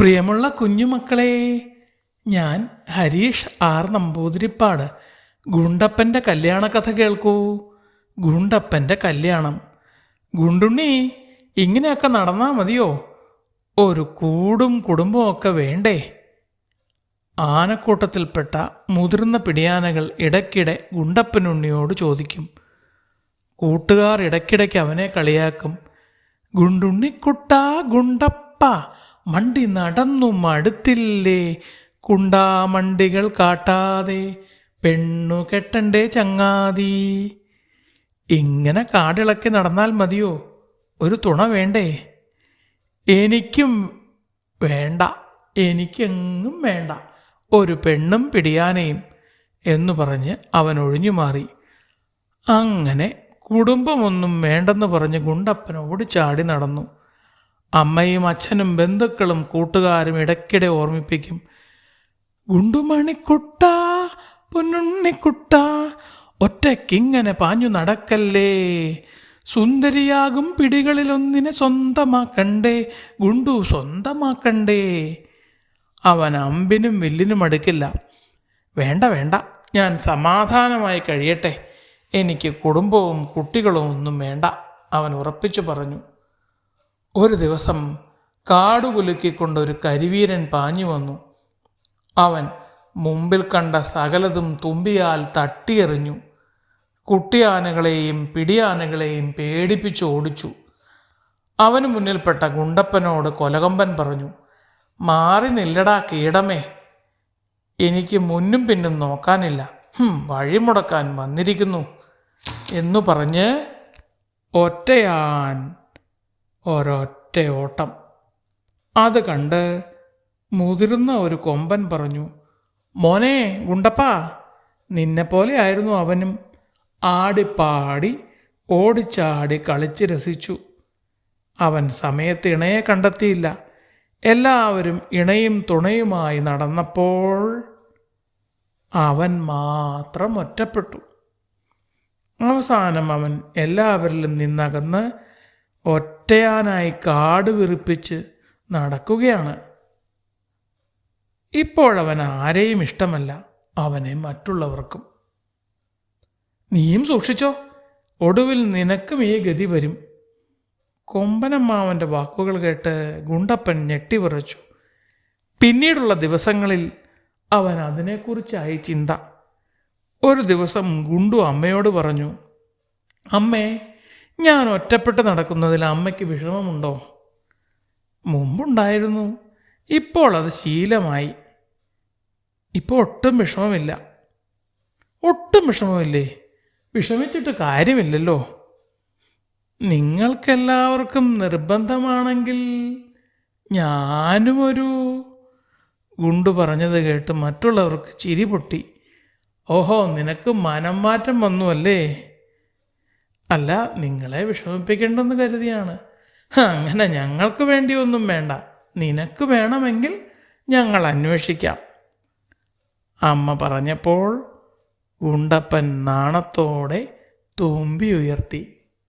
പ്രിയമുള്ള കുഞ്ഞുമക്കളെ ഞാൻ ഹരീഷ് ആർ നമ്പൂതിരിപ്പാട്. ഗുണ്ടപ്പന്റെ കല്യാണ കഥ കേൾക്കൂ. ഗുണ്ടപ്പന്റെ കല്യാണം. ഗുണ്ടുണ്ണി ഇങ്ങനെയൊക്കെ നടന്നാൽ മതിയോ? ഒരു കൂടും കുടുംബമൊക്കെ വേണ്ടേ? ആനക്കൂട്ടത്തിൽപ്പെട്ട മുതിർന്ന പിടിയാനകൾ ഇടയ്ക്കിടെ ഗുണ്ടപ്പനുണ്ണിയോട് ചോദിക്കും. കൂട്ടുകാർ ഇടയ്ക്കിടയ്ക്ക് അവനെ കളിയാക്കും. ഗുണ്ടുണ്ണിക്കുട്ട ഗുണ്ടപ്പ മണ്ടി നടന്നു മടുത്തില്ലേ കുണ്ടാമണ്ടികൾ കാട്ടാതെ പെണ്ണു കെട്ടണ്ടേ ചങ്ങാതി. ഇങ്ങനെ കാടിളക്കി നടന്നാൽ മതിയോ? ഒരു തുണ വേണ്ടേ? എനിക്കും വേണ്ട. എനിക്കെങ്ങും വേണ്ട. ഒരു പെണ്ണും പിടിയാനയും എന്നു പറഞ്ഞ് അവൻ ഒഴിഞ്ഞു മാറി. അങ്ങനെ കുടുംബമൊന്നും വേണ്ടെന്ന് പറഞ്ഞ് ഗുണ്ടപ്പൻ ചാടി നടന്നു. അമ്മയും അച്ഛനും ബന്ധുക്കളും കൂട്ടുകാരും ഇടയ്ക്കിടെ ഓർമ്മിപ്പിക്കും. ഗുണ്ടുമണിക്കുട്ട പൊന്നുണ്ണിക്കുട്ട ഒറ്റയ്ക്കിങ്ങനെ പാഞ്ഞു നടക്കല്ലേ? സുന്ദരിയാകും പിടികളിലൊന്നിനെ സ്വന്തമാക്കണ്ടേ? ഗുണ്ടു സ്വന്തമാക്കണ്ടേ? അവൻ അമ്പിനും വില്ലിനും അടുക്കില്ല. വേണ്ട വേണ്ട ഞാൻ സമാധാനമായി കഴിയട്ടെ. എനിക്ക് കുടുംബവും കുട്ടികളും ഒന്നും വേണ്ട അവൻ ഉറപ്പിച്ചു പറഞ്ഞു. ഒരു ദിവസം കാടുകുലുക്കിക്കൊണ്ട് ഒരു കരിവീരൻ പാഞ്ഞു വന്നു. അവൻ മുമ്പിൽ കണ്ട സകലതും തുമ്പിയാൽ തട്ടിയെറിഞ്ഞു. കുട്ടിയാനകളെയും പിടിയാനകളെയും പേടിപ്പിച്ച് ഓടിച്ചു. അവന് മുന്നിൽപ്പെട്ട ഗുണ്ടപ്പനോട് കൊലകമ്പൻ പറഞ്ഞു മാറി നില്ലടാ കീടമേ. എനിക്ക് മുന്നും പിന്നും നോക്കാനില്ല. വഴിമുടക്കാൻ വന്നിരിക്കുന്നു എന്നു പറഞ്ഞ് ഒറ്റയാൻ ഒരൊറ്റ ഓട്ടം. അത് കണ്ട് മുതിർന്ന ഒരു കൊമ്പൻ പറഞ്ഞു മോനെ ഗുണ്ടപ്പാ നിന്നെപ്പോലെ ആയിരുന്നു അവനും. ആടിപ്പാടി ഓടിച്ചാടി കളിച്ച് രസിച്ചു. അവൻ സമയത്ത് ഇണയെ കണ്ടെത്തിയില്ല. എല്ലാവരും ഇണയും തുണയുമായി നടന്നപ്പോൾ അവൻ മാത്രം ഒറ്റപ്പെട്ടു. അവസാനം അവൻ എല്ലാവരിലും നിന്നകന്ന് ഒറ്റയാനായി കാട് വിറിപ്പിച്ച് നടക്കുകയാണ്. ഇപ്പോഴവൻ ആരെയും ഇഷ്ടമല്ല അവനെ മറ്റുള്ളവർക്കും. നീയും സൂക്ഷിച്ചോ? ഒടുവിൽ നിനക്കും ഈ ഗതി വരും. കൊമ്പനമ്മാവന്റെ വാക്കുകൾ കേട്ട് ഗുണ്ടപ്പൻ ഞെട്ടിവിറച്ചു പിന്നീടുള്ള ദിവസങ്ങളിൽ അവൻ അതിനെക്കുറിച്ചായി ചിന്ത. ഒരു ദിവസം ഗുണ്ടു അമ്മയോട് പറഞ്ഞു അമ്മേ ഞാൻ ഒറ്റപ്പെട്ട് നടക്കുന്നതിൽ അമ്മയ്ക്ക് വിഷമമുണ്ടോ? മുമ്പുണ്ടായിരുന്നു. ഇപ്പോൾ അത് ശീലമായി. ഇപ്പോൾ ഒട്ടും വിഷമമില്ല. ഒട്ടും വിഷമമില്ലേ? വിഷമിച്ചിട്ട് കാര്യമില്ലല്ലോ. നിങ്ങൾക്കെല്ലാവർക്കും നിർബന്ധമാണെങ്കിൽ ഞാനും ഒരു ഗുണ്ടു പറഞ്ഞത് കേട്ട് മറ്റുള്ളവർക്ക് ചിരി പൊട്ടി. ഓഹോ നിനക്ക് മനം മാറ്റം വന്നു അല്ലേ അല്ല നിങ്ങളെ വിഷമിപ്പിക്കേണ്ടെന്ന് കരുതിയാണ്. അങ്ങനെ ഞങ്ങൾക്ക് വേണ്ടി ഒന്നും വേണ്ട. നിനക്ക് വേണമെങ്കിൽ ഞങ്ങൾ അന്വേഷിക്കാം. അമ്മ പറഞ്ഞപ്പോൾ ഉണ്ടപ്പൻ നാണത്തോടെ തുമ്പി ഉയർത്തി